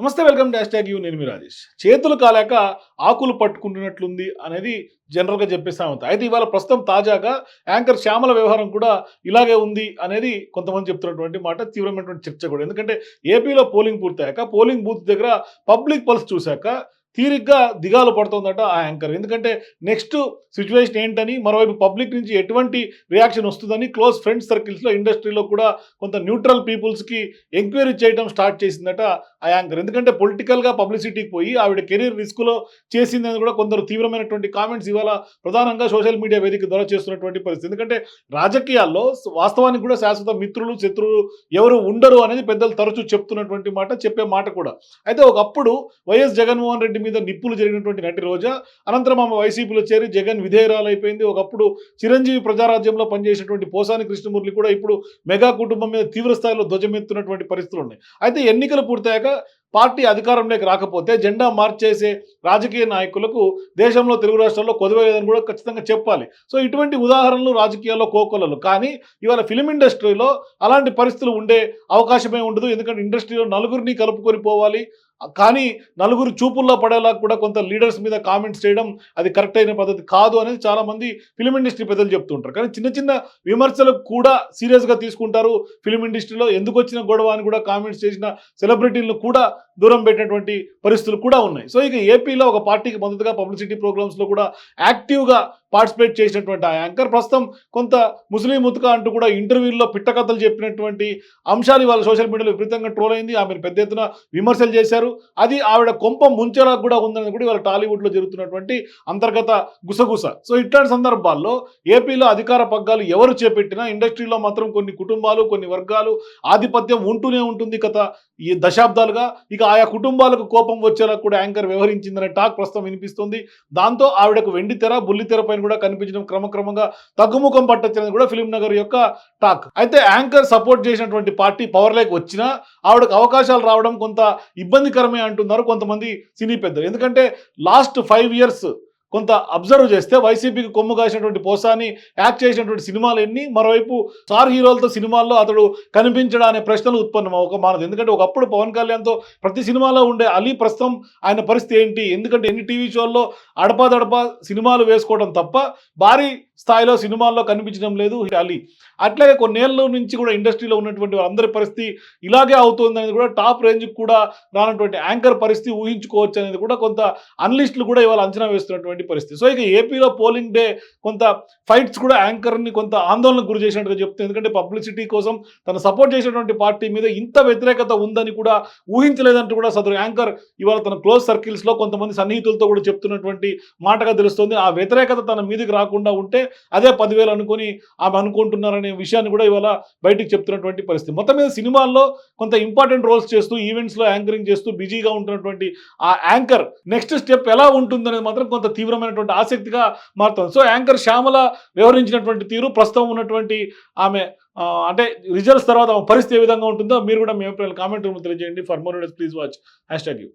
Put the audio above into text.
నమస్తే welcome dash tag you. నేను మీ రాజేష్. చేతులు కాలేక ఆకులు పట్టుకుంటున్నట్లుంది అనేది జనరల్గా చెప్పేస్తా ఉంటాయి అయితే ఇవాళ ప్రస్తుతం తాజాగా యాంకర్ శ్యామల వ్యవహారం కూడా ఇలాగే ఉంది అనేది కొంతమంది చెప్తున్నటువంటి మాట తీవ్రమైనటువంటి చర్చ కూడా. ఎందుకంటే ఏపీలో పోలింగ్ పూర్తయ్యాక పోలింగ్ బూత్ దగ్గర పబ్లిక్ పల్స్ చూశాక తీరిగ్గా దిగాలు పడుతుందట ఆ యాంకర్. ఎందుకంటే నెక్స్ట్ సిచ్యువేషన్ ఏంటని మరోవైపు పబ్లిక్ నుంచి ఎటువంటి రియాక్షన్ వస్తుందని క్లోజ్ ఫ్రెండ్స్ సర్కిల్స్లో ఇండస్ట్రీలో కూడా కొంత న్యూట్రల్ పీపుల్స్కి ఎంక్వైరీ చేయడం స్టార్ట్ చేసిందట ఆ యాంకర్. ఎందుకంటే పొలిటికల్గా పబ్లిసిటీకి పోయి ఆవిడ కెరీర్ రిస్క్లో చేసిందని కూడా కొందరు తీవ్రమైనటువంటి కామెంట్స్ ఇవాళ ప్రధానంగా సోషల్ మీడియా వేదిక ద్వారా చేస్తున్నటువంటి పరిస్థితి. ఎందుకంటే రాజకీయాల్లో వాస్తవానికి కూడా శాశ్వత మిత్రులు శత్రువులు ఎవరు ఉండరు అనేది పెద్దలు తరచూ చెప్తున్నటువంటి మాట చెప్పే మాట కూడా. అయితే ఒకప్పుడు వైఎస్ జగన్మోహన్ రెడ్డి మీద నిప్పులు జరిగినటువంటి నటి రోజా. అనంతరం ఆమె వైసీపీలో చేరి జగన్ విధేయరాలైపోయింది. ఒకప్పుడు చిరంజీవి ప్రజారాజ్యంలో పనిచేసినటువంటి పోసాని కృష్ణమూర్తి కూడా ఇప్పుడు మెగా కుటుంబం మీద తీవ్ర స్థాయిలో ధ్వజమెత్తున్నటువంటి పరిస్థితులు ఉన్నాయి. అయితే ఎన్నికలు పూర్తయ్యాక పార్టీ అధికారంలోకి రాకపోతే జెండా మార్చేసే రాజకీయ నాయకులకు దేశంలో తెలుగు రాష్ట్రాల్లో కొదవేయదని కూడా ఖచ్చితంగా చెప్పాలి. సో ఇటువంటి ఉదాహరణలు రాజకీయాల్లో కోకొలలు. కానీ ఇవాళ ఫిలిం ఇండస్ట్రీలో అలాంటి పరిస్థితులు ఉండే అవకాశమే ఉండదు. ఎందుకంటే ఇండస్ట్రీలో నలుగురిని కలుపుకొని పోవాలి. కానీ నలుగురు చూపుల్లో పడేలా కూడా కొంత లీడర్స్ మీద కామెంట్స్ చేయడం అది కరెక్ట్ అయిన పద్ధతి కాదు అనేది చాలామంది ఫిలిం ఇండస్ట్రీ పెద్దలు చెప్తుంటారు. కానీ చిన్న చిన్న విమర్శలు కూడా సీరియస్గా తీసుకుంటారు. ఫిలిం ఇండస్ట్రీలో ఎందుకు వచ్చిన గొడవ అని కూడా కామెంట్స్ చేసిన సెలబ్రిటీలను కూడా దూరం పెట్టినటువంటి పరిస్థితులు కూడా ఉన్నాయి. సో ఇక ఏపీలో ఒక పార్టీకి మద్దతుగా పబ్లిసిటీ ప్రోగ్రామ్స్లో కూడా యాక్టివ్గా పార్టిసిపేట్ చేసినటువంటి ఆ యాంకర్. ప్రస్తుతం కొంత ముస్లిం ముతుక అంటూ కూడా ఇంటర్వ్యూల్లో పిట్టకథలు చెప్పినటువంటి అంశాలు ఇవాళ సోషల్ మీడియాలో విపరీతంగా ట్రోల్ అయింది. ఆమెను పెద్ద ఎత్తున విమర్శలు చేశారు. అది ఆవిడ కొంప ముంచేలా కూడా ఉందని కూడా ఇవాళ టాలీవుడ్లో జరుగుతున్నటువంటి అంతర్గత గుసగుస. సో ఇట్లాంటి సందర్భాల్లో ఏపీలో అధికార పగ్గాలు ఎవరు చేపట్టినా ఇండస్ట్రీలో మాత్రం కొన్ని కుటుంబాలు కొన్ని వర్గాలు ఆధిపత్యం ఉంటూనే ఉంటుంది గత ఈ దశాబ్దాలుగా. ఇక ఆయా కుటుంబాలకు కోపం వచ్చేలా కూడా యాంకర్ వ్యవహరించిందనే టాక్ ప్రస్తుతం వినిపిస్తుంది. దాంతో ఆవిడకు వెండి తెర బుల్లి తెరపై పైన కూడా కనిపించడం క్రమక్రమంగా తగ్గుముఖం పట్టొచ్చని కూడా ఫిలిం నగర్ యొక్క టాక్. అయితే యాంకర్ సపోర్ట్ చేసినటువంటి పార్టీ పవర్లోకి వచ్చినా ఆవిడకు అవకాశాలు రావడం కొంత ఇబ్బందికరమే అంటున్నారు కొంతమంది సినీ పెద్దలు. ఎందుకంటే లాస్ట్ ఫైవ్ ఇయర్స్ కొంత అబ్జర్వ్ చేస్తే వైసీపీకి కొమ్ము కాసినటువంటి పోసాని యాక్ట్ చేసినటువంటి సినిమాలు ఎన్ని మరోవైపు స్టార్ హీరోలతో సినిమాల్లో అతడు కనిపించడా అనే ప్రశ్నలు ఉత్పన్నం ఒక మానదు. ఎందుకంటే ఒకప్పుడు పవన్ కళ్యాణ్తో ప్రతి సినిమాలో ఉండే అలీ ప్రస్తుతం ఆయన పరిస్థితి ఏంటి? ఎందుకంటే ఎన్ని టీవీ షోల్లో అడపాదడపా సినిమాలు వేసుకోవడం తప్ప భారీ స్థాయిలో సినిమాల్లో కనిపించడం లేదు అలీ. అట్లాగే కొన్నేళ్ళ నుంచి కూడా ఇండస్ట్రీలో ఉన్నటువంటి అందరి పరిస్థితి ఇలాగే అవుతుంది అనేది కూడా టాప్ రేంజ్కి కూడా రానటువంటి యాంకర్ పరిస్థితి ఊహించుకోవచ్చు అనేది కూడా కొంత అన్లిస్టులు కూడా ఇవాళ అంచనా వేస్తున్నటువంటి పరిస్థితి. సో ఇక ఏపీలో పోలింగ్ డే కొంత ఫైట్స్ కూడా యాంకర్ని కొంత ఆందోళనకు గురి చేసినట్టుగా చెప్తుంది. ఎందుకంటే పబ్లిసిటీ కోసం తను సపోర్ట్ చేసినటువంటి పార్టీ మీద ఇంత వ్యతిరేకత ఉందని కూడా ఊహించలేదంటూ కూడా సదరు యాంకర్ ఇవాళ తన క్లోజ్ సర్కిల్స్లో కొంతమంది సన్నిహితులతో కూడా చెప్తున్నటువంటి మాటగా తెలుస్తుంది. ఆ వ్యతిరేకత తన మీదకి రాకుండా ఉంటే అదే పదివేలు అనుకొని ఆమె అనుకుంటున్నారనే విషయాన్ని కూడా ఇవాళ బయటికి చెప్తున్నటువంటి పరిస్థితి. మొత్తం మీద సినిమాల్లో కొంత ఇంపార్టెంట్ రోల్స్ చేస్తూ ఈవెంట్స్లో యాంకరింగ్ చేస్తూ బిజీగా ఉంటున్నటువంటి ఆ యాంకర్ నెక్స్ట్ స్టెప్ ఎలా ఉంటుందనేది మాత్రం కొంత తీవ్రమైనటువంటి ఆసక్తిగా మారుతుంది. సో యాంకర్ శ్యామల వ్యవహరించినటువంటి తీరు ప్రస్తుతం ఉన్నటువంటి ఆమె అంటే రిజల్ట్స్ తర్వాత ఆమె పరిస్థితి ఏ విధంగా ఉంటుందో మీరు కూడా మీ అభిప్రాయాలు కామెంట్ రూమ్ తెలియజేయండి. For more please watch. Hashtag you.